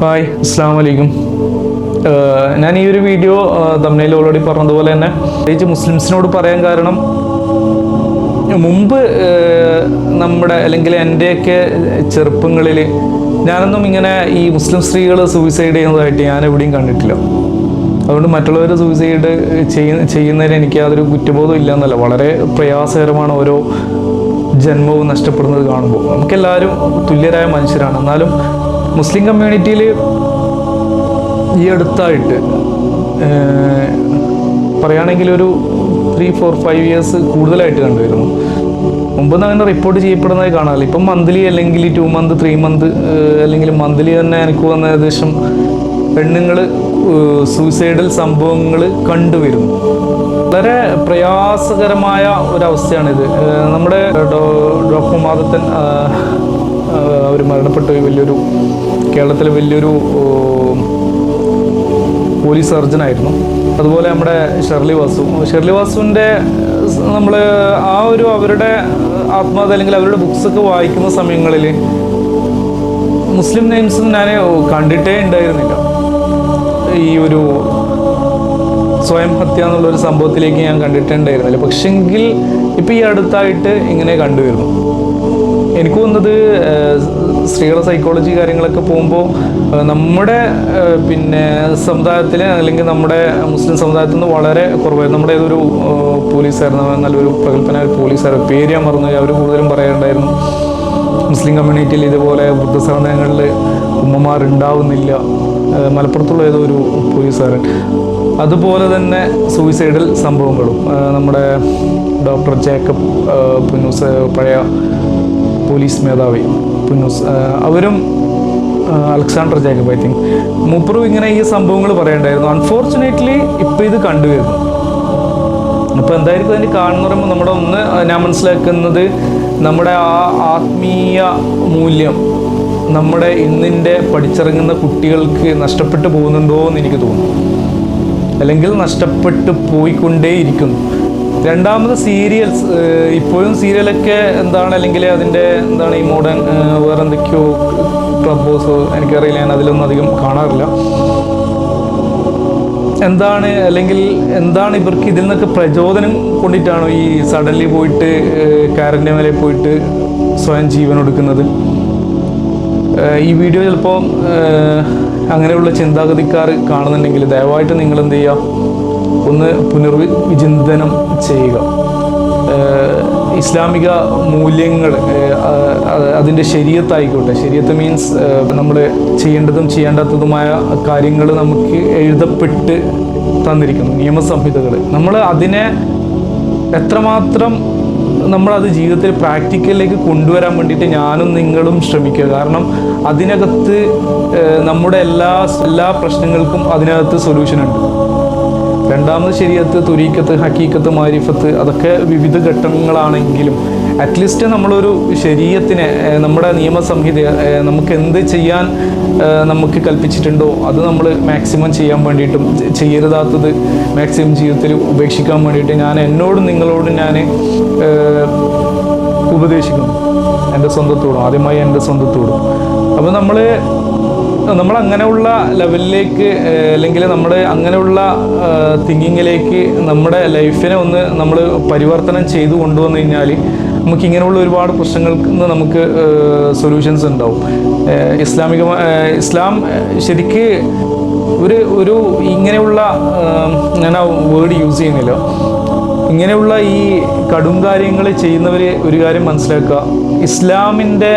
Hi അസ്സാം വലൈക്കും ഞാൻ ഈ ഒരു വീഡിയോ തമിഴിൽ ഓൾറെഡി പറഞ്ഞതുപോലെ തന്നെ പ്രത്യേകിച്ച് മുസ്ലിംസിനോട് പറയാൻ കാരണം മുമ്പ് ഏഹ്, നമ്മുടെ അല്ലെങ്കിൽ എന്റെയൊക്കെ ചെറുപ്പങ്ങളിൽ ഞാനൊന്നും ഇങ്ങനെ ഈ മുസ്ലിം സ്ത്രീകൾ സൂയിസൈഡ് ചെയ്യുന്നതായിട്ട് ഞാൻ എവിടെയും കണ്ടിട്ടില്ല. അതുകൊണ്ട് മറ്റുള്ളവർ സൂയിസൈഡ് ചെയ്യുന്ന ചെയ്യുന്നതിന് എനിക്ക് അതൊരു കുറ്റബോധം ഇല്ല എന്നല്ല വളരെ പ്രയാസകരമാണ് ഓരോ ജന്മവും നഷ്ടപ്പെടുന്നത് കാണുമ്പോൾ. നമുക്കെല്ലാവരും തുല്യരായ മനുഷ്യരാണ്. എന്നാലും മുസ്ലിം കമ്മ്യൂണിറ്റിയിൽ ഈ അടുത്തായിട്ട് പറയുകയാണെങ്കിൽ ഒരു ത്രീ ഫോർ ഫൈവ് ഇയേഴ്സ് കൂടുതലായിട്ട് കണ്ടുവരുന്നു. മുമ്പൊന്നും അങ്ങനെ റിപ്പോർട്ട് ചെയ്യപ്പെടുന്നതായി കാണാറില്ല. ഇപ്പം മന്ത്ലി അല്ലെങ്കിൽ ടു മന്ത് ത്രീ മന്ത് അല്ലെങ്കിൽ മന്ത്ലി തന്നെ എനിക്ക് വന്ന ഏകദേശം പെണ്ണുങ്ങൾ സൂയിസൈഡൽ സംഭവങ്ങൾ കണ്ടുവരുന്നു. വളരെ പ്രയാസകരമായ ഒരവസ്ഥയാണിത്. നമ്മുടെ ഡോക്ടർ മാധത്തൻ അവർ മരണപ്പെട്ട വലിയൊരു കേരളത്തിലെ വലിയൊരു പോലീസ് സർജനായിരുന്നു. അതുപോലെ നമ്മുടെ ഷെർലി വാസു. ഷെർലി വാസുവിന്റെ നമ്മൾ ആ ഒരു അവരുടെ ആത്മകഥ അല്ലെങ്കിൽ അവരുടെ ബുക്സൊക്കെ വായിക്കുന്ന സമയങ്ങളിൽ മുസ്ലിം നെയിംസ് ഞാൻ കണ്ടിട്ടേ ഉണ്ടായിരുന്നില്ല. ഈ ഒരു സ്വയം ഹത്യ എന്നുള്ളൊരു സംഭവത്തിലേക്ക് ഞാൻ കണ്ടിട്ടേ ഉണ്ടായിരുന്നില്ല. പക്ഷെങ്കിൽ ഇപ്പം ഈ അടുത്തായിട്ട് ഇങ്ങനെ കണ്ടുവരുന്നു. എനിക്ക് തോന്നുന്നത് സ്ത്രീകളെ സൈക്കോളജി കാര്യങ്ങളൊക്കെ പോകുമ്പോൾ നമ്മുടെ പിന്നെ സമുദായത്തിൽ അല്ലെങ്കിൽ നമ്മുടെ മുസ്ലിം സമുദായത്തിൽ നിന്ന് വളരെ കുറവായിരുന്നു. നമ്മുടെ ഏതൊരു പോലീസായിരുന്നു നല്ലൊരു പ്രഗത്ഭനായ പോലീസായിരുന്നു പേര് ഞാൻ മറന്നു അവർ കൂടുതലും പറയാറുണ്ടായിരുന്നു മുസ്ലിം കമ്മ്യൂണിറ്റിയിൽ ഇതുപോലെ വൃദ്ധസദനങ്ങളിൽ ഉമ്മമാർ ഉണ്ടാവുന്നില്ല മലപ്പുറത്തുള്ള ഏതോ ഒരു പോലീസുകാരൻ. അതുപോലെ തന്നെ സൂയിസൈഡൽ സംഭവങ്ങളും. നമ്മുടെ ഡോക്ടർ ജേക്കബ് പുന്നൂസ് പഴയ പോലീസ് മേധാവി പുന്നൂസ് അവരും അലക്സാണ്ടർ ജേക്കബ് ഐ തിങ്ക് മൂപ്പറും ഇങ്ങനെ ഈ സംഭവങ്ങൾ പറയണ്ടായിരുന്നു. അൺഫോർച്ചുനേറ്റ്ലി ഇപ്പം ഇത് കണ്ടുവരുന്നു. അപ്പോൾ എന്തായിരിക്കും അതിന് കാണുന്ന പറയുമ്പോൾ നമ്മുടെ ഒന്ന് ഞാൻ മനസ്സിലാക്കുന്നത് നമ്മുടെ ആ ആത്മീയ മൂല്യം നമ്മുടെ ഇന്നിന്റെ പഠിച്ചിറങ്ങുന്ന കുട്ടികൾക്ക് നഷ്ടപ്പെട്ടു പോകുന്നുണ്ടോ എന്ന് എനിക്ക് തോന്നുന്നു. അല്ലെങ്കിൽ നഷ്ടപ്പെട്ടു പോയിക്കൊണ്ടേയിരിക്കുന്നു. രണ്ടാമത് സീരിയൽസ് ഇപ്പോഴും സീരിയലൊക്കെ എന്താണ് അല്ലെങ്കിൽ അതിന്റെ എന്താണ് ഈ മോഡേൺ വേറെ എന്തൊക്കെയോ ക്ലബ് ഹൗസോ എനിക്കറിയില്ല ഞാൻ അതിലൊന്നും അധികം കാണാറില്ല. എന്താണ് അല്ലെങ്കിൽ എന്താണ് ഇവർക്ക് ഇതിൽ നിന്നൊക്കെ പ്രചോദനം കൊണ്ടിട്ടാണോ ഈ സഡൻലി പോയിട്ട് കാരന്റെ മേലെ പോയിട്ട് സ്വയം ജീവൻ എടുക്കുന്നത് ഈ വീഡിയോ ചിലപ്പോൾ അങ്ങനെയുള്ള ചിന്താഗതിക്കാർ കാണുന്നുണ്ടെങ്കിൽ ദയവായിട്ട് നിങ്ങൾ എന്ത് ചെയ്യുക? ഒന്ന് പുനർവിചിന്തനം ചെയ്യുക. ഇസ്ലാമിക മൂല്യങ്ങൾ അതിന്റെ ശരീരത്തായിക്കോട്ടെ. ശരീരത്ത് മീൻസ് നമ്മൾ ചെയ്യേണ്ടതും ചെയ്യേണ്ടാത്തതുമായ കാര്യങ്ങൾ നമുക്ക് എഴുതപ്പെട്ട് തന്നിരിക്കുന്നു. നിയമസംഹിതകൾ നമ്മൾ അതിനെ എത്രമാത്രം നമ്മളത് ജീവിതത്തിൽ പ്രാക്ടിക്കലിലേക്ക് കൊണ്ടുവരാൻ വേണ്ടിയിട്ട് ഞാനും നിങ്ങളും ശ്രമിക്കുക. കാരണം അതിനകത്ത് നമ്മുടെ എല്ലാ എല്ലാ പ്രശ്നങ്ങൾക്കും അതിനകത്ത് സൊല്യൂഷൻ ഉണ്ട്. രണ്ടാമത് ശരിയത്ത് തുരീക്കത്ത് ഹക്കീക്കത്ത് മാരിഫത്ത് അതൊക്കെ വിവിധ ഘട്ടങ്ങളാണെങ്കിലും അറ്റ്ലീസ്റ്റ് നമ്മളൊരു ശരീരത്തിനെ നമ്മുടെ നിയമസംഹിത നമുക്ക് എന്ത് ചെയ്യാൻ നമുക്ക് കൽപ്പിച്ചിട്ടുണ്ടോ അത് നമ്മൾ മാക്സിമം ചെയ്യാൻ വേണ്ടിയിട്ടും ചെയ്യരുതാത്തത് മാക്സിമം ജീവിതത്തിൽ ഉപേക്ഷിക്കാൻ വേണ്ടിയിട്ട് ഞാൻ എന്നോടും നിങ്ങളോടും ഞാൻ ഉപദേശിക്കുന്നു. എന്റെ സ്വന്തത്തോടും ആദ്യമായി എന്റെ സ്വന്തത്തോടും. അപ്പോൾ നമ്മൾ നമ്മൾ അങ്ങനെയുള്ള ലെവലിലേക്ക് അല്ലെങ്കിൽ നമ്മുടെ അങ്ങനെയുള്ള തിങ്കിങ്ങിലേക്ക് നമ്മുടെ ലൈഫിനെ ഒന്ന് നമ്മൾ പരിവർത്തനം ചെയ്തു കൊണ്ടുവന്നു കഴിഞ്ഞാൽ നമുക്ക് ഇങ്ങനെയുള്ള ഒരുപാട് പ്രശ്നങ്ങൾക്ക് നിന്ന് നമുക്ക് സൊല്യൂഷൻസ് ഉണ്ടാവും. ഇസ്ലാമിക ഇസ്ലാം ശരിക്ക് ഒരു ഒരു ഇങ്ങനെയുള്ള ഞാൻ ആ വേർഡ് യൂസ് ചെയ്യുന്നില്ല. ഇങ്ങനെയുള്ള ഈ കടും കാര്യങ്ങൾ ചെയ്യുന്നവർ ഒരു കാര്യം മനസ്സിലാക്കുക. ഇസ്ലാമിന്റെ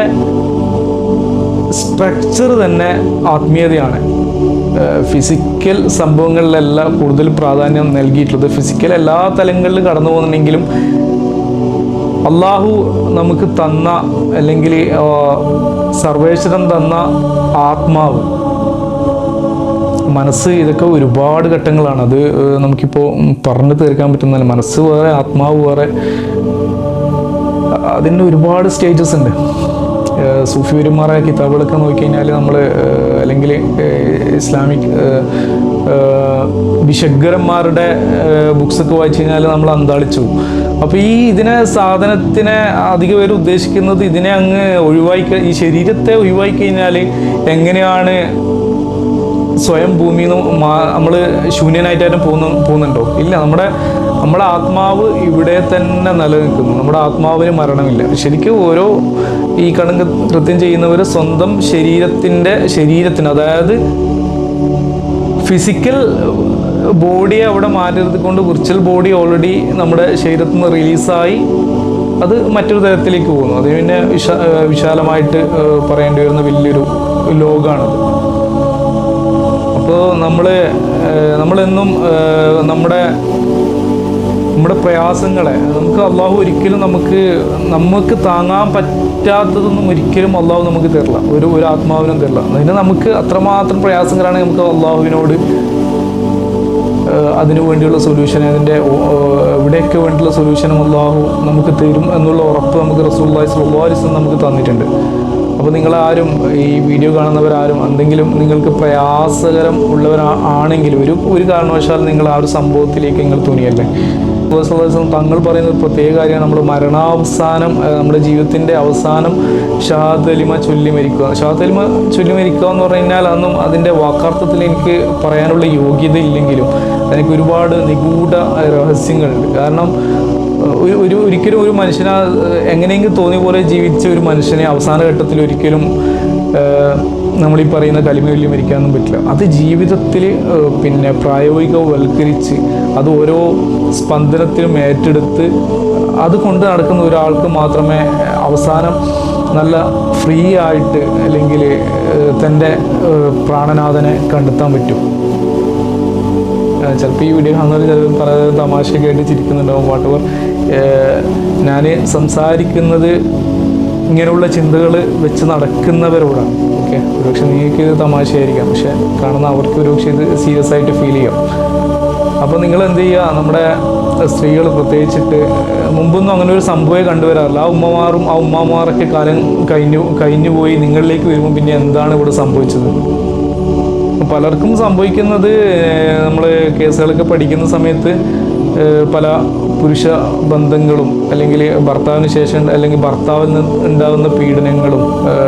സ്ട്രക്ചർ തന്നെ ആത്മീയതയാണ്. ഫിസിക്കൽ സംഭവങ്ങളിലല്ല കൂടുതൽ പ്രാധാന്യം നൽകിയിട്ടുള്ളത് ഫിസിക്കൽ എല്ലാ തലങ്ങളിലും കടന്നു പോകുന്നുണ്ടെങ്കിലും അള്ളാഹു നമുക്ക് തന്ന അല്ലെങ്കിൽ സർവേശ്വരൻ തന്ന ആത്മാവ് മനസ്സ് ഇതൊക്കെ ഒരുപാട് ഘട്ടങ്ങളാണ്. അത് നമുക്കിപ്പോൾ പറഞ്ഞു തീർക്കാൻ പറ്റുന്നതല്ല. മനസ്സ് വേറെ ആത്മാവ് വേറെ അതിന് ഒരുപാട് സ്റ്റേജസ് ഉണ്ട്. ഏഹ് സൂഫി പെരുമാറായ കിതാബുകളൊക്കെ നോക്കിക്കഴിഞ്ഞാൽ നമ്മൾ അല്ലെങ്കിൽ ഇസ്ലാമിക് വിശഗ്രന്മാരുടെ ബുക്സൊക്കെ വായിച്ചു കഴിഞ്ഞാൽ നമ്മൾ അന്താളിച്ചു. അപ്പോൾ ഈ ഇതിനെ സാധനത്തിനെ അധിക പേര് ഉദ്ദേശിക്കുന്നത് ഇതിനെ അങ്ങ് ഒഴിവാക്കി ഈ ശരീരത്തെ ഒഴിവാക്കി കഴിഞ്ഞാൽ എങ്ങനെയാണ് സ്വയം ഭൂമിയിൽ നിന്ന് നമ്മൾ ശൂന്യനായിട്ടായിട്ടും പോകുന്നു പോകുന്നുണ്ടോ? ഇല്ല നമ്മുടെ നമ്മുടെ ആത്മാവ് ഇവിടെ തന്നെ നിലനിൽക്കുന്നു. നമ്മുടെ ആത്മാവിന് മരണമില്ല. ശരിക്കും ഓരോ ഈ കണക്ക് കൃത്യം ചെയ്യുന്നവർ സ്വന്തം ശരീരത്തിന്റെ ശരീരത്തിന് അതായത് ഫിസിക്കൽ ബോഡിയെ അവിടെ മാറ്റരുത് കൊണ്ട് വിർച്വൽ ബോഡി ഓൾറെഡി നമ്മുടെ ശരീരത്തിൽ നിന്ന് റിലീസായി അത് മറ്റൊരു തരത്തിലേക്ക് പോകുന്നു. അത് പിന്നെ വിശാ വിശാലമായിട്ട് പറയേണ്ടി വരുന്ന വലിയൊരു ലോകമാണത് അപ്പോൾ നമ്മൾ നമ്മളെന്നും നമ്മുടെ നമ്മുടെ പ്രയാസങ്ങളെ നമുക്ക് അള്ളാഹു ഒരിക്കലും നമുക്ക് നമുക്ക് താങ്ങാൻ പറ്റാത്തതൊന്നും ഒരിക്കലും അള്ളാഹു നമുക്ക് തരില്ല. ഒരു ഒരു ആത്മാവിനും തരില്ല. അതിന് നമുക്ക് അത്രമാത്രം പ്രയാസങ്ങളാണ് നമുക്ക് അള്ളാഹുവിനോട് അതിനു വേണ്ടിയുള്ള സൊല്യൂഷൻ അതിന്റെ എവിടെയൊക്കെ വേണ്ടിയുള്ള സൊല്യൂഷനും അള്ളാഹു നമുക്ക് തരും എന്നുള്ള ഉറപ്പ് നമുക്ക് റസൂല്ലായി സ്വല്ലാസ് നമുക്ക് തന്നിട്ടുണ്ട്. അപ്പോൾ നിങ്ങളാരും ഈ വീഡിയോ കാണുന്നവരാരും എന്തെങ്കിലും നിങ്ങൾക്ക് പ്രയാസകരം ഉള്ളവരാണെങ്കിലും ഒരു ഒരു കാരണവശാലും നിങ്ങൾ ആ ഒരു സംഭവത്തിലേക്ക് നിങ്ങൾ തുനിയല്ലേ? റസൂലുള്ളാഹി തങ്ങൾ പറയുന്ന ഒരു പ്രത്യേക കാര്യമാണ്. നമ്മൾ മരണാവസാനം നമ്മുടെ ജീവിതത്തിന്റെ അവസാനം ഷാദലിമ ചൊല്ലി മരിക്കുക ഷാദലിമ ചൊല്ലി മരിക്കുക എന്ന് പറഞ്ഞു അന്നും അതൊന്നും അതിന്റെ വാക്കാർത്ഥത്തിൽ എനിക്ക് പറയാനുള്ള യോഗ്യത ഇല്ലെങ്കിലും എനിക്ക് ഒരുപാട് നിഗൂഢ രഹസ്യങ്ങളുണ്ട്. കാരണം ഒരു ഒരിക്കലും ഒരു മനുഷ്യനെ എങ്ങനെയെങ്കിലും തോന്നിയ പോലെ ജീവിച്ച ഒരു മനുഷ്യനെ അവസാന ഘട്ടത്തിൽ ഒരിക്കലും ഈ പറയുന്ന കലിമയൊല്ലി ഇരിക്കാനൊന്നും പറ്റില്ല. അത് ജീവിതത്തിൽ പിന്നെ പ്രായോഗികവൽക്കരിച്ച് അത് ഓരോ സ്പന്ദനത്തിലും ഏറ്റെടുത്ത് അത് കൊണ്ട് നടക്കുന്ന ഒരാൾക്ക് മാത്രമേ അവസാനം നല്ല ഫ്രീ ആയിട്ട് അല്ലെങ്കിൽ തന്റെ പ്രാണനാഥനെ കണ്ടെത്താൻ പറ്റും. ചിലപ്പോൾ ഈ വീഡിയോ കാണുന്നവർ ചിലപ്പോൾ പല തമാശയൊക്കെ ആയിട്ട് ചിരിക്കുന്നുണ്ടാവും വാട്ടവർ ഞാൻ സംസാരിക്കുന്നത് ഇങ്ങനെയുള്ള ചിന്തകൾ വെച്ച് നടക്കുന്നവരോടാണ്. ഓക്കെ ഒരുപക്ഷെ നിങ്ങൾക്ക് ഇത് തമാശയായിരിക്കാം. പക്ഷെ കാണുന്ന അവർക്ക് ഒരുപക്ഷെ ഇത് സീരിയസ് ആയിട്ട് ഫീൽ ചെയ്യാം. അപ്പോൾ നിങ്ങൾ എന്ത് ചെയ്യുക? നമ്മുടെ സ്ത്രീകൾ പ്രത്യേകിച്ചിട്ട് മുമ്പൊന്നും അങ്ങനെ ഒരു സംഭവമേ കണ്ടുവരാറില്ല. ആ ഉമ്മമാറും ആ ഉമ്മമാരൊക്കെ കാലം കഴിഞ്ഞു കഴിഞ്ഞു പോയി നിങ്ങളിലേക്ക് വരുമ്പോൾ പിന്നെ എന്താണ് ഇവിടെ സംഭവിച്ചത്? പലർക്കും സംഭവിക്കുന്നത് നമ്മൾ കേസുകളൊക്കെ പഠിക്കുന്ന സമയത്ത് പല പുരുഷ ബന്ധങ്ങളും അല്ലെങ്കിൽ ഭർത്താവിന് ശേഷം അല്ലെങ്കിൽ ഭർത്താവിൽ നിന്ന് ഉണ്ടാകുന്ന പീഡനങ്ങളും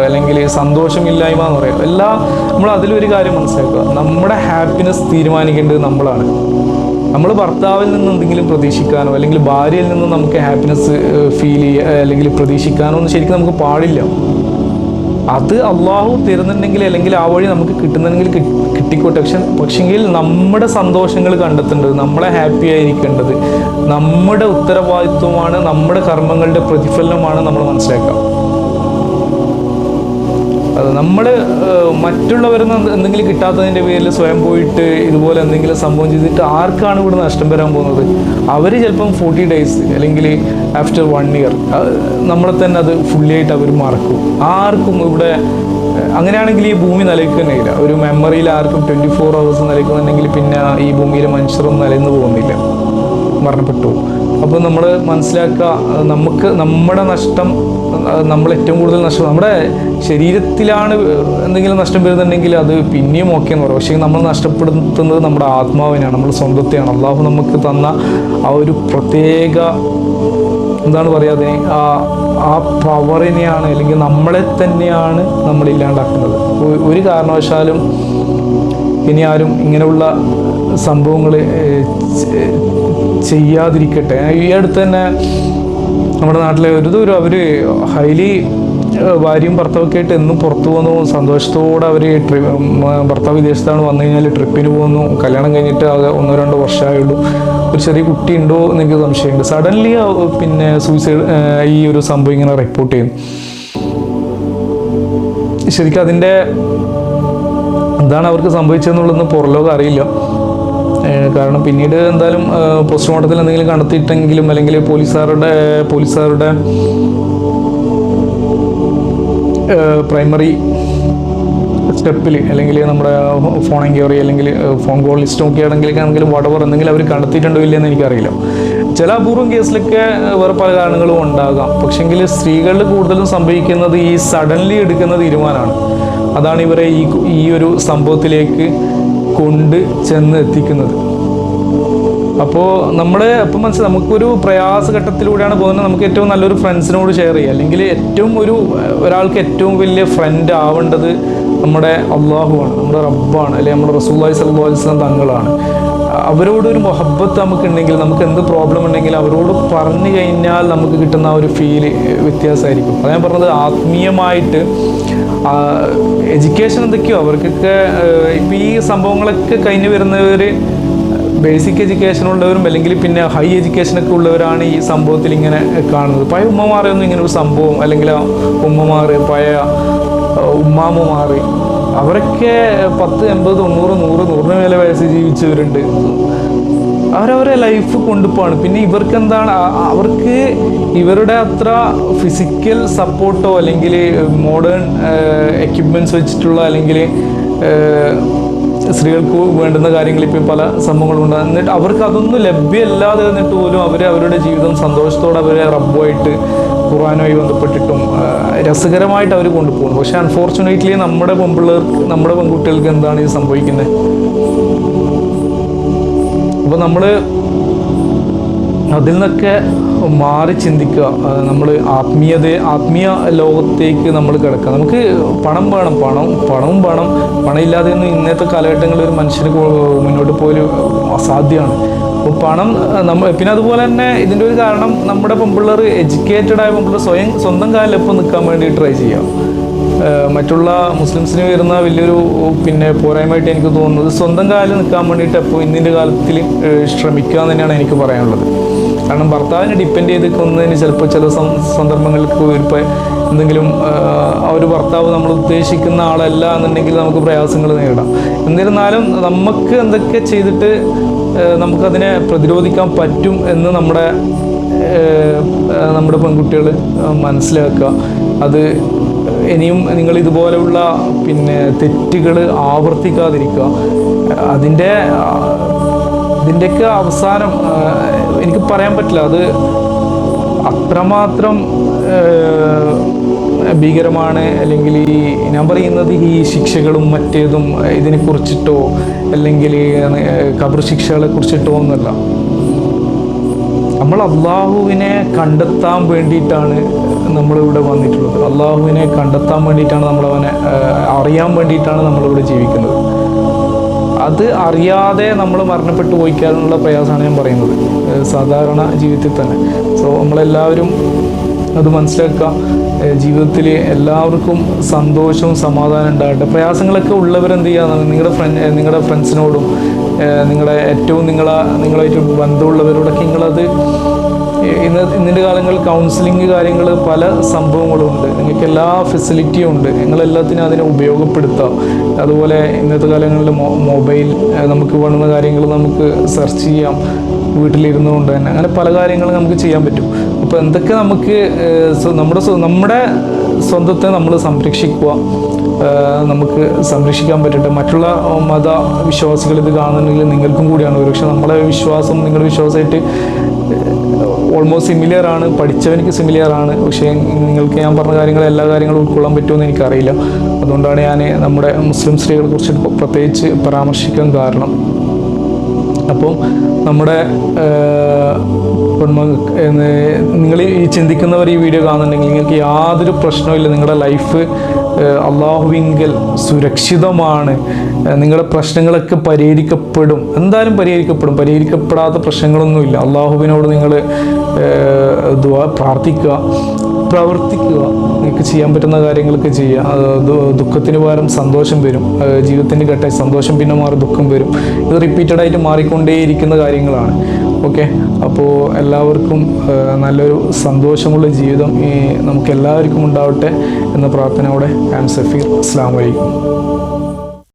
അല്ലെങ്കിൽ സന്തോഷമില്ലായ്മ എന്ന് പറയാം. എല്ലാ നമ്മൾ അതിലൊരു കാര്യം മനസ്സിലാക്കുക. നമ്മുടെ ഹാപ്പിനെസ് തീരുമാനിക്കേണ്ടത് നമ്മളാണ്. നമ്മൾ ഭർത്താവിൽ നിന്ന് എന്തെങ്കിലും പ്രതീക്ഷിക്കാനോ അല്ലെങ്കിൽ ഭാര്യയിൽ നിന്ന് നമുക്ക് ഹാപ്പിനെസ് ഫീൽ ചെയ്യുക അല്ലെങ്കിൽ പ്രതീക്ഷിക്കാനോ ഒന്നും ശരിക്കും നമുക്ക് പാടില്ല. അത് അള്ളാഹു തരുന്നുണ്ടെങ്കിൽ അല്ലെങ്കിൽ ആ വഴി നമുക്ക് കിട്ടുന്നുണ്ടെങ്കിൽ കിട്ടിക്കോട്ടെ പക്ഷെ പക്ഷെങ്കിൽ നമ്മുടെ സന്തോഷങ്ങൾ കണ്ടെത്തേണ്ടത് നമ്മളെ ഹാപ്പി ആയിരിക്കേണ്ടത് നമ്മുടെ ഉത്തരവാദിത്വമാണ് നമ്മുടെ കർമ്മങ്ങളുടെ പ്രതിഫലനമാണ് നമ്മൾ മനസ്സിലാക്കുക. അത് നമ്മൾ മറ്റുള്ളവരിൽ നിന്ന് എന്തെങ്കിലും കിട്ടാത്തതിന്റെ പേരിൽ സ്വയം പോയിട്ട് ഇതുപോലെ എന്തെങ്കിലും സംഭവം ചെയ്തിട്ട് ആർക്കാണ് ഇവിടെ നഷ്ടം വരാൻ പോകുന്നത്? അവർ ചിലപ്പം ഫോർട്ടി ഡേയ്സ് അല്ലെങ്കിൽ ആഫ്റ്റർ വൺ ഇയർ നമ്മളെ തന്നെ അത് ഫുള്ളി ആയിട്ട് അവർ മറക്കും. ആർക്കും ഇവിടെ അങ്ങനെയാണെങ്കിൽ ഈ ഭൂമി നിലയ്ക്കുന്നില്ല ഒരു മെമ്മറിയിൽ ആർക്കും ട്വന്റി ഫോർ അവേഴ്സ് നിലയ്ക്കുന്നുണ്ടെങ്കിൽ പിന്നെ ഈ ഭൂമിയിൽ മനുഷ്യരൊന്നും നിലനിന്ന് പോകുന്നില്ല. മരണപ്പെട്ടു. അപ്പോൾ നമ്മൾ മനസ്സിലാക്കുക നമുക്ക് നമ്മുടെ നഷ്ടം നമ്മൾ ഏറ്റവും കൂടുതൽ നഷ്ടം നമ്മുടെ ശരീരത്തിലാണ് എന്തെങ്കിലും നഷ്ടം വരുന്നുണ്ടെങ്കിൽ അത് പിന്നെയും ഓക്കെ എന്ന് പറയും. പക്ഷേ നമ്മൾ നഷ്ടപ്പെടുത്തുന്നത് നമ്മുടെ ആത്മാവിനാണ് നമ്മുടെ സ്വന്തത്തെയാണ്. അള്ളാഹു നമുക്ക് തന്ന ആ ഒരു പ്രത്യേക എന്താണ് പറയാതെ ആ ആ പവറിനെയാണ് അല്ലെങ്കിൽ നമ്മളെ തന്നെയാണ് നമ്മൾ ഇല്ലാണ്ടാക്കുന്നത്. ഒരു കാരണവശാലും ഇനി ആരും ഇങ്ങനെയുള്ള സംഭവങ്ങൾ ചെയ്യാതിരിക്കട്ടെ. ഈ അടുത്ത് തന്നെ നമ്മുടെ നാട്ടിലെ ഒരു ദൂരം അവർ ഹൈലി ഭാര്യയും ഭർത്താവൊക്കെ ആയിട്ട് എന്നും പുറത്തു പോകുന്നു. സന്തോഷത്തോടെ അവർ ട്രി ഭർത്താവ് വിദേശത്താണ് വന്നു കഴിഞ്ഞാൽ ട്രിപ്പിന് പോകുന്നു. കല്യാണം കഴിഞ്ഞിട്ട് ആകെ ഒന്നോ രണ്ടോ വർഷമായുള്ളൂ. ഒരു ചെറിയ കുട്ടി ഉണ്ടോ എന്ന് സംശയമുണ്ട് സഡൻലി പിന്നെ സൂയിസൈഡ് ഈ ഒരു സംഭവം ഇങ്ങനെ റിപ്പോർട്ട് ചെയ്യുന്നു ശരിക്കും അതിന്റെ എന്താണ് അവർക്ക് സംഭവിച്ചതെന്നുള്ളതെന്ന് പുറലോകം അറിയില്ല. കാരണം പിന്നീട് എന്തായാലും പോസ്റ്റ്മോർട്ടത്തിൽ എന്തെങ്കിലും കണ്ടെത്തിയിട്ടെങ്കിലും അല്ലെങ്കിൽ പോലീസുകാരുടെ പോലീസുകാരുടെ പ്രൈമറി സ്റ്റെപ്പിൽ അല്ലെങ്കിൽ നമ്മുടെ ഫോൺ എൻക്വയറി അല്ലെങ്കിൽ ഫോൺ കോൾ ലിസ്റ്റ് നോക്കിയാണെങ്കിൽ ആണെങ്കിലും വടവർ എന്തെങ്കിലും അവർ കണ്ടെത്തിയിട്ടുണ്ടോ ഇല്ലെന്ന് എനിക്കറിയില്ല. ചില അപൂർവം കേസിലൊക്കെ വേറെ പല കാരണങ്ങളും ഉണ്ടാകാം. പക്ഷെങ്കിൽ സ്ത്രീകളിൽ കൂടുതലും സംഭവിക്കുന്നത് ഈ സഡൻലി എടുക്കുന്ന തീരുമാനമാണ് അതാണ് ഇവരെ ഈ ഈ ഒരു സംഭവത്തിലേക്ക് കൊണ്ട് ചെന്ന് എത്തിക്കുന്നത്. അപ്പോൾ നമ്മൾ അപ്പം മനസ്സിൽ നമുക്കൊരു പ്രയാസഘട്ടത്തിലൂടെയാണ് പോകുന്നത്. നമുക്ക് ഏറ്റവും നല്ലൊരു ഫ്രണ്ട്സിനോട് ഷെയർ ചെയ്യുക. അല്ലെങ്കിൽ ഏറ്റവും ഒരു ഒരാൾക്ക് ഏറ്റവും വലിയ ഫ്രണ്ട് ആവേണ്ടത് നമ്മുടെ അള്ളാഹുവാണ് നമ്മുടെ റബ്ബാണ് അല്ലെങ്കിൽ നമ്മുടെ റസൂല്ലായി സല്ലു അലിസ്ലാം തങ്ങളാണ്. അവരോടൊരു മൊഹബത്ത് നമുക്കുണ്ടെങ്കിൽ നമുക്ക് എന്ത് പ്രോബ്ലം ഉണ്ടെങ്കിൽ അവരോട് പറഞ്ഞു കഴിഞ്ഞാൽ നമുക്ക് കിട്ടുന്ന ആ ഒരു ഫീൽ വ്യത്യാസമായിരിക്കും. അത് ഞാൻ പറഞ്ഞത് ആത്മീയമായിട്ട് എഡ്യൂക്കേഷൻ എന്തൊക്കെയോ അവർക്കൊക്കെ ഇപ്പം ഈ സംഭവങ്ങളൊക്കെ കഴിഞ്ഞ് വരുന്നവർ ബേസിക് എഡ്യൂക്കേഷൻ ഉള്ളവരും അല്ലെങ്കിൽ പിന്നെ ഹൈ എഡ്യൂക്കേഷനൊക്കെ ഉള്ളവരാണ് ഈ സംഭവത്തിൽ ഇങ്ങനെ കാണുന്നത്. പഴയ ഉമ്മമാരെയൊന്നും ഇങ്ങനെ ഒരു സംഭവം അല്ലെങ്കിൽ ഉമ്മമാർ പഴയ ഉമ്മാമ്മമാർ അവരൊക്കെ പത്ത് എൺപത് തൊണ്ണൂറ് നൂറ് നൂറിന് മേലെ വയസ്സ് ജീവിച്ചവരുണ്ട്. അവരവരെ ലൈഫ് കൊണ്ടുപോവാണ്. പിന്നെ ഇവർക്ക് എന്താണ് അവർക്ക് ഇവരുടെ അത്ര ഫിസിക്കൽ സപ്പോർട്ടോ അല്ലെങ്കിൽ മോഡേൺ എക്യുപ്മെന്റ്സ് വെച്ചിട്ടുള്ള അല്ലെങ്കിൽ സ്ത്രീകൾക്ക് വേണ്ടുന്ന കാര്യങ്ങൾ ഇപ്പം പല സംഭവങ്ങളുണ്ട് എന്നിട്ട് അവർക്ക് അതൊന്നും ലഭ്യമല്ലാതെ എന്നിട്ട് പോലും അവർ അവരുടെ ജീവിതം സന്തോഷത്തോടെ അവരെ റബ്ബുമായിട്ട് ഖുർആനുമായി ബന്ധപ്പെട്ടിട്ടും രസകരമായിട്ട് അവർ കൊണ്ടുപോകുന്നു. പക്ഷെ അൺഫോർച്ചുനേറ്റ്ലി നമ്മുടെ പെൺപിള്ളേർക്ക് നമ്മുടെ പെൺകുട്ടികൾക്ക് എന്താണ് ഇത് സംഭവിക്കുന്നത് അപ്പോൾ നമ്മൾ അതിൽ നിന്നൊക്കെ മാറി ചിന്തിക്കുക. നമ്മൾ ആത്മീയത ആത്മീയ ലോകത്തേക്ക് നമ്മൾ കിടക്കുക. നമുക്ക് പണം വേണം പണം പണവും വേണം. പണം ഇല്ലാതെ ഒന്നും ഇന്നത്തെ കാലഘട്ടങ്ങളിൽ ഒരു മനുഷ്യന് മുന്നോട്ട് പോയൊരു അസാധ്യമാണ്. പണം നമ്മൾ പിന്നെ അതുപോലെ തന്നെ ഇതിന്റെ ഒരു കാരണം നമ്മുടെ പെമ്പിള്ളേർ എഡ്യൂക്കേറ്റഡ് ആയ പെൺപിള്ളേർ സ്വയം സ്വന്തം കാലിൽ എപ്പോൾ നിൽക്കാൻ വേണ്ടി ട്രൈ ചെയ്യാം. മറ്റുള്ള മുസ്ലിംസിന് വരുന്ന വലിയൊരു പിന്നെ പോരായ്മയായിട്ട് എനിക്ക് തോന്നുന്നത് സ്വന്തം കാലിൽ നിൽക്കാൻ വേണ്ടിയിട്ട് എപ്പോൾ ഇന്നിന്റെ കാലത്തിൽ ശ്രമിക്കുക എന്ന് തന്നെയാണ് എനിക്ക് പറയാനുള്ളത്. കാരണം ഭർത്താവിനെ ഡിപ്പെൻഡ് ചെയ്ത് നിൽക്കുന്നതിന് ചിലപ്പോൾ ചില സന്ദർഭങ്ങൾക്ക് ഇപ്പോൾ എന്തെങ്കിലും ആ ഒരു ഭർത്താവ് നമ്മൾ ഉദ്ദേശിക്കുന്ന ആളല്ല എന്നുണ്ടെങ്കിൽ നമുക്ക് പ്രയാസങ്ങൾ നേരിടാം. എന്നിരുന്നാലും നമുക്ക് എന്തൊക്കെ ചെയ്തിട്ട് നമുക്കതിനെ പ്രതിരോധിക്കാൻ പറ്റും എന്ന് നമ്മുടെ നമ്മുടെ പെൺകുട്ടികൾ മനസ്സിലാക്കുക. അത് ഇനിയും നിങ്ങൾ ഇതുപോലെയുള്ള പിന്നെ തെറ്റുകൾ ആവർത്തിക്കാതിരിക്കുക. അതിന്റെ ഇതിന്റെയൊക്കെ അവസാനം എനിക്ക് പറയാൻ പറ്റില്ല. അത് അത്രമാത്രം ഭീകരമാണ് അല്ലെങ്കിൽ ഈ ഞാൻ പറയുന്നത് ഈ ശിക്ഷകളും മറ്റേതും ഇതിനെ കുറിച്ചിട്ടോ അല്ലെങ്കിൽ കബർ ശിക്ഷകളെ കുറിച്ചിട്ടോ ഒന്നുമല്ല. നമ്മൾ അള്ളാഹുവിനെ കണ്ടെത്താൻ വേണ്ടിയിട്ടാണ് നമ്മളിവിടെ വന്നിട്ടുള്ളത്. അള്ളാഹുവിനെ കണ്ടെത്താൻ വേണ്ടിയിട്ടാണ് നമ്മളവനെ അറിയാൻ വേണ്ടിയിട്ടാണ് നമ്മളിവിടെ ജീവിക്കുന്നത്. അത് അറിയാതെ നമ്മൾ മരണപ്പെട്ടു പോയിക്കാനുള്ള പ്രയാസമാണ് ഞാൻ പറയുന്നത്. സാധാരണ ജീവിതത്തിൽ തന്നെ. സോ നമ്മളെല്ലാവരും അത് മനസ്സിലാക്കുക. ജീവിതത്തിൽ എല്ലാവർക്കും സന്തോഷവും സമാധാനം ഉണ്ടാകട്ടെ. പ്രയാസങ്ങളൊക്കെ ഉള്ളവരെന്ത് ചെയ്യുക? നിങ്ങളുടെ ഫ്രണ്ട് നിങ്ങളുടെ ഫ്രണ്ട്സിനോടും നിങ്ങളുടെ ഏറ്റവും നിങ്ങളെ നിങ്ങളായിട്ട് ബന്ധമുള്ളവരോടൊക്കെ നിങ്ങളത് ഇന്ന് ഇന്നിന്റെ കാലങ്ങളിൽ കൗൺസിലിംഗ് കാര്യങ്ങൾ പല സംഭവങ്ങളും ഉണ്ട് നിങ്ങൾക്ക് എല്ലാ ഫെസിലിറ്റിയും ഉണ്ട്. നിങ്ങളെല്ലാത്തിനും അതിനെ ഉപയോഗപ്പെടുത്താം. അതുപോലെ ഇന്നത്തെ കാലങ്ങളിൽ മൊബൈൽ നമുക്ക് വേണ്ടുന്ന കാര്യങ്ങൾ നമുക്ക് സെർച്ച് ചെയ്യാം. വീട്ടിലിരുന്നു കൊണ്ട് തന്നെ. അങ്ങനെ പല കാര്യങ്ങളും നമുക്ക് ചെയ്യാൻ പറ്റും. അപ്പോൾ എന്തൊക്കെ നമുക്ക് നമ്മുടെ നമ്മുടെ സ്വന്തത്തെ നമ്മൾ സംരക്ഷിക്കുക നമുക്ക് സംരക്ഷിക്കാൻ പറ്റട്ടെ. മറ്റുള്ള മത വിശ്വാസികൾ ഇത് കാണുന്നുണ്ടെങ്കിൽ നിങ്ങൾക്കും കൂടിയാണ് ഒരുപക്ഷെ നമ്മളെ വിശ്വാസം നിങ്ങളുടെ വിശ്വാസമായിട്ട് ഓൾമോസ്റ്റ് സിമിലിയർ ആണ്. പഠിച്ചവനിക്ക് സിമിലിയർ ആണ്. പക്ഷേ നിങ്ങൾക്ക് ഞാൻ പറഞ്ഞ കാര്യങ്ങൾ എല്ലാ കാര്യങ്ങളും ഉൾക്കൊള്ളാൻ പറ്റുമെന്ന് എനിക്കറിയില്ല. അതുകൊണ്ടാണ് ഞാൻ നമ്മുടെ മുസ്ലിം സ്ത്രീകളെ കുറിച്ച് പ്രത്യേകിച്ച് പരാമർശിക്കാൻ കാരണം. അപ്പം നമ്മുടെ നിങ്ങൾ ഈ ചിന്തിക്കുന്നവർ ഈ വീഡിയോ കാണുന്നുണ്ടെങ്കിൽ നിങ്ങൾക്ക് യാതൊരു പ്രശ്നവുമില്ല നിങ്ങളുടെ ലൈഫ് അള്ളാഹുവിങ്കൽ സുരക്ഷിതമാണ്. നിങ്ങളുടെ പ്രശ്നങ്ങളൊക്കെ പരിഹരിക്കപ്പെടും. എന്തായാലും പരിഹരിക്കപ്പെടും. പരിഹരിക്കപ്പെടാത്ത പ്രശ്നങ്ങളൊന്നുമില്ല. അള്ളാഹുവിനോട് നിങ്ങൾ പ്രാർത്ഥിക്കുക. പ്രവർത്തിക്കുക നിങ്ങൾക്ക് ചെയ്യാൻ പറ്റുന്ന കാര്യങ്ങളൊക്കെ ചെയ്യുക. ദുഃഖത്തിന് പകരം സന്തോഷം വരും. ജീവിതത്തിന്റെ ഘട്ടം സന്തോഷം പിന്നെ മാറി ദുഃഖം വരും. ഇത് റിപ്പീറ്റഡ് ആയിട്ട് മാറിക്കൊണ്ടേയിരിക്കുന്ന കാര്യങ്ങളാണ്. ഓക്കെ അപ്പോൾ എല്ലാവർക്കും നല്ലൊരു സന്തോഷമുള്ള ജീവിതം ഈ നമുക്ക് എല്ലാവർക്കും ഉണ്ടാവട്ടെ എന്ന പ്രാർത്ഥനയോടെ ഞാൻ സഫീർ അസ്സാം വലൈക്കും